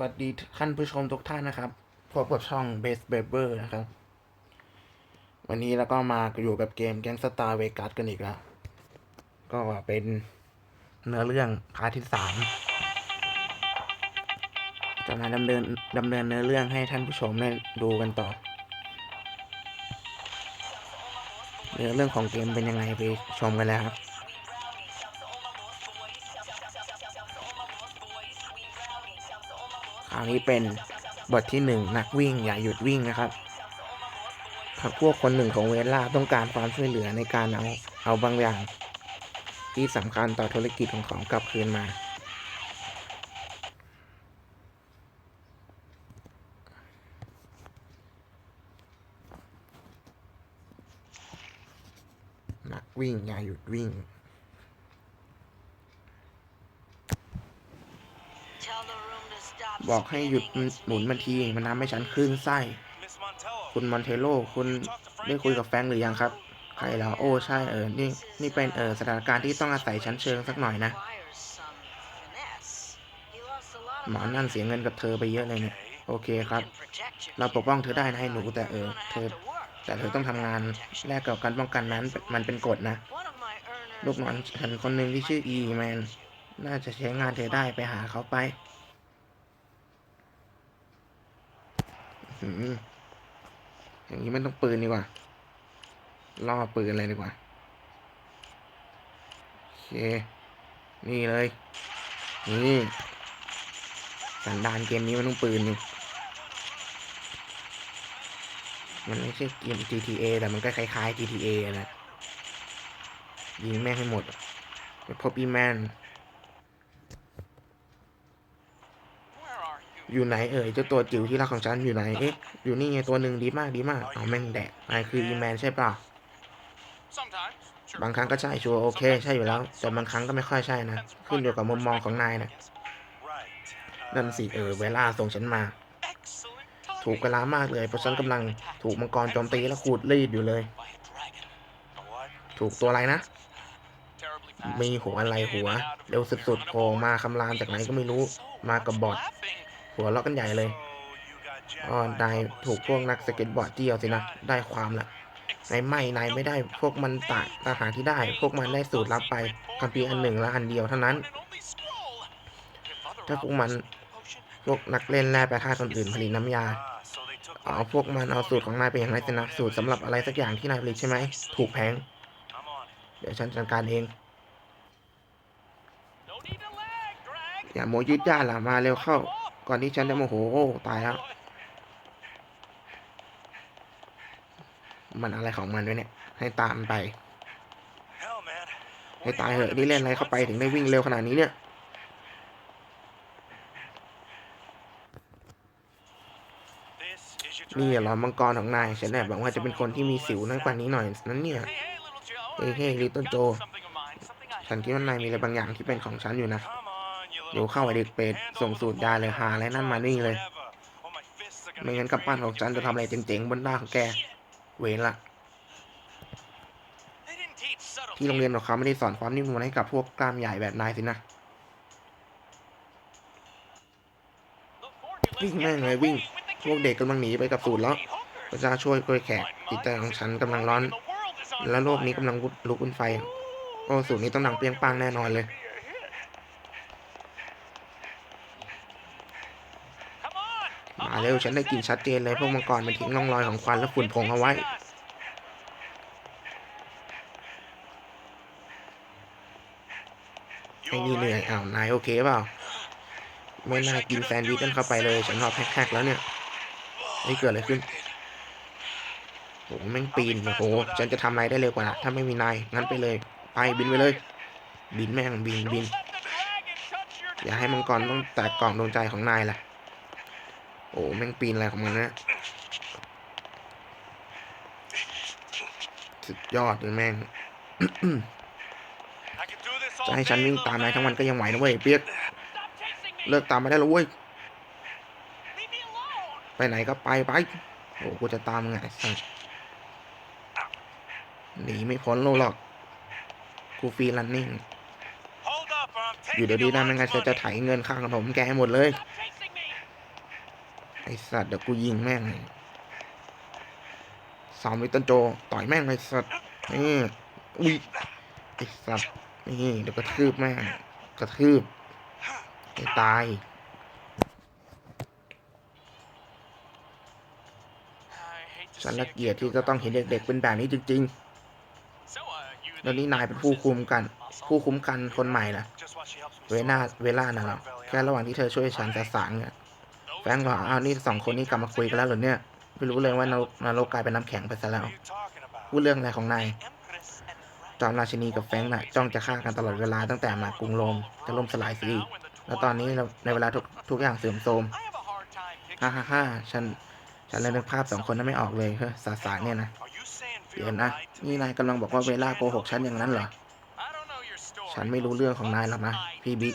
วัสดีท่านผู้ชมทุกท่านนะครับ พบกับช่อง Base b a b e r นะครับ วันนี้เราก็มาอยู่กับเกม Gangstar Vegas กันอีกแล้ว ก็เป็นเนื้อเรื่องพาร์ทที่สามจะมาดำเนินดำเนินเนื้อเรื่องให้ท่านผู้ชมได้ดูกันต่อ เนื้อเรื่องของเกมเป็นยังไงไปชมกันแล้วครับ คราวนี้เป็นบทที่หนึ่งนักวิ่งอย่าหยุดวิ่งนะครับพรรคพวกคนหนึ่งของเวล่าต้องการความช่วยเหลือในการเอาเอาบางอย่าง ที่สำคัญต่อธุรกิจของเขากลับคืนมา นักวิ่งอย่าหยุดวิ่ง บอกให้หยุดหมุนมันทีมันทำให้ฉันคลื่นไส้ คุณมอนเทโลคุณได้คุยกับแฟงหรือยังครับ ใครเหรอโอ้ใช่เออ นี่นี่เป็นเออสถานการณ์ที่ต้องอาศัยชั้นเชิงสักหน่อยนะ หมอนั่นเสียเงินกับเธอไปเยอะเลยเนี่ย โอเคครับ เราปกป้องเธอได้นะให้หนูแต่เออ เธอ แต่เธอต้องทำงานแลกกับการป้องกันนั้นมันเป็นกฎนะ ลูกน้องฉันคนหนึ่งที่ชื่ออีแมนน่าจะใช้งานเธอได้ไปหาเขาไป อย่างนี้มันต้องปืนดีกว่า ล่อปืนเลยดีกว่า โอเค นี่เลย นี่สันดานเกมนี้มันต้องปืนนี่มันไม่ใช่เกม GTA แต่มันก็คล้ายๆ GTA แหละยิงแม่งให้หมดไปพบอีแมน อยู่ไหนเอ่ยเจ้าตัวจิ๋วที่รักของฉันอยู่ไหนเอ๊ะอยู่นี่ไงตัวหนึ่งดีมากดีมากเอาแม่งแดกนายคืออีแมนใช่เปล่าบางครั้งก็ใช่ชัวร์โอเคใช่อยู่แล้ว แต่บางครั้งก็ไม่ค่อยใช่นะขึ้นอยู่กับมุมมองของนายนะนั่นสิเออเวลาส่งฉันมา ถูกเวลามากเลยเพราะฉันกำลังถูกมังกรโจมตีและขูดรีดอยู่เลย ถูกตัวอะไรนะ มีหัวอะไรหัว เร็วสุดๆโผล่มาคำรามจากไหนก็ไม่รู้มากับบอด หัวเราะกันใหญ่เลยอ๋อนายถูกพวกนักสเก็ตบอร์ดเจียวสินะ ได้ความละนายไม่ นายไม่ได้ พวกมันตะทหารที่ได้ พวกมันได้สูตรลับไปคัมภีร์อันหนึ่งและอันเดียวเท่านั้น ถ้าพวกมัน พวกนักเล่นแร่แปรธาตุคนอื่นผลิตน้ำยาอ๋อพวกมันเอาสูตรของนายไปอย่างไรสินะ สูตรสำหรับอะไรสักอย่างที่นายผลิตใช่ไหม ถูกแพง เดี๋ยวฉันจัดการเอง อย่าโมยืดย่าล่ะมาเร็วเข้า ก่อนที่ฉันจะโมโหโอ้ตายแล้ว มันอะไรของมันด้วยเนี่ย ให้ตามไป ให้ตายเหอะนี่เล่นอะไรเข้าไปถึงได้วิ่งเร็วขนาดนี้เนี่ยนี่หรอมังกรของนายฉันแอบบอกว่าจะเป็นคนที่มีสิวน้อยกว่านี้หน่อยนั้นเนี่ยเฮ้ยลิตเติ้ลโจฉันคิดว่านายมีอะไรบางอย่างที่เป็นของฉันอยู่นะ ดี๋ยเข้าไอเด็กเป็ดส่งสูตรยาเลยหาอะไรนั่นมานี่เลย ไม่งั้นกับปั้นของฉันจะทำอะไรเจ๋งๆบนหน้าของแก เวรละที่โรงเรียนของเขาไม่ได้สอนความนิ่มนวลให้กับพวกกล้ามใหญ่แบบนายสินะวิ่งแม่งเลยวิ่ง พวกเด็กกำลังหนีไปกับสูตรแล้วพระเจ้าช่วยกล้วยแขกจิตใจของฉันกำลังร้อน และโลกนี้กำลังลุกเป็นไฟ โอ้สูตรนี้ต้องดังเปรี้ยงปังแน่นอนเลย มา เร็วฉันได้กลิ่นชัดเจนเลยพวกมังกรมันทิ้งร่องรอยของควันและฝุ่นผงเอาไว้ ไอ้นี่เหนื่อยอ้าวนายโอเคเปล่าไม่น่ากินแซนด์วิชนั่นเข้าไปเลย ฉันรอแฮกๆแล้วเนี่ยนี่เกิดอะไรขึ้นโอ้โหแม่งปีนโอ้โหฉันจะทำอะไรได้เร็วกว่านะถ้าไม่มีนายงั้นไปเลยไปบินไปเลย บินแม่งบินบิน อย่าให้มังกรต้องแตกกล่องดวงใจของนายล่ะ โอ้แม่งปีนอะไรของมันนะสุดยอดเลยแม่งจะให้ฉันวิ่งตามนายทั้งวันก็ยังไหวนะเว้ยเปียกเลิกตามมาได้แล้วเว้ยไปไหนก็ไปไปโอ้กูจะตามมึงไงไอ้สัสหนีไม่พ้นโลกหรอกกูฟรีลันนิ่งอยู่เดี๋ยวดีได้ไม่งั้นฉันจะไถเงินค่าขนมแกให้หมดเลย ไอสัตว์เดี๋ยวกูยิงแม่งสามลิตรโจ ต่อยแม่งไอสัตว์นี่อุ้ยไอสัตว์นี่เดี๋ยวกระทืบแม่งกระทืบไอตายฉันละเกียดที่จะต้องเห็นเด็กๆเป็นแบบนี้จริงๆแล้วนี่นายเป็นผู้คุมกัน ผู้คุ้มกันคนใหม่นะเวลาเวลาน่ะเรอแค่ระหว่างที่เธอช่วยฉันจะสางเนี่ย แฟรงค์บอกอ้าวนี่สองคนนี้กลับมาคุยกันแล้วเหรอเนี่ย ไม่รู้เลยว่านรกนรกกลายเป็นน้ำแข็งไปซะแล้ว พูดเรื่องอะไรของนายจอมราชินีกับแฟงค์น่ะจ้องจะฆ่ากันตลอดเวลาตั้งแต่มากรุงโรมจะล่มสลายสิแล้วตอนนี้เราในเวลาทุกทุกอย่างเสื่อมโทรมฮ่าฮ่าฮ่าฉันฉันเลยนึกภาพสองคนนั้นไม่ออกเลยเฮ้ยสาสารเนี่ยนะเดี๋ยวนะนี่นายกำลังบอกว่าเวลาโกหกฉันอย่างนั้นเหรอ ฉันไม่รู้เรื่องของนายหรอกนะพี่บิ๊ก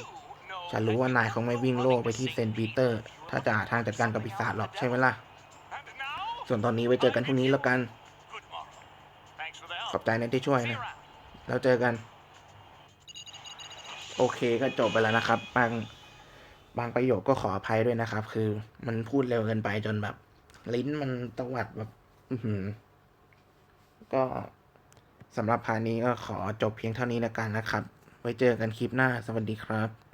ฉันรู้ว่านายคงไม่วิ่งโล่ไปที่เซนต์ปีเตอร์ ถ้าจะหาทางจัดการกับปีศาจหรอกใช่ไหมล่ะ ส่วนตอนนี้ไว้เจอกันพรุ่งนี้แล้วกัน ขอบใจนะที่ช่วยนะ แล้วเจอกัน โอเคก็จบไปแล้วนะครับ บางบางประโยคก็ขออภัยด้วยนะครับ คือมันพูดเร็วเกินไปจนแบบ ลิ้นมันตวัดแบบอือหือก็สำหรับพานี้ก็ขอจบเพียงเท่านี้แล้วกันนะครับ ไว้เจอกันคลิปหน้า สวัสดีครับ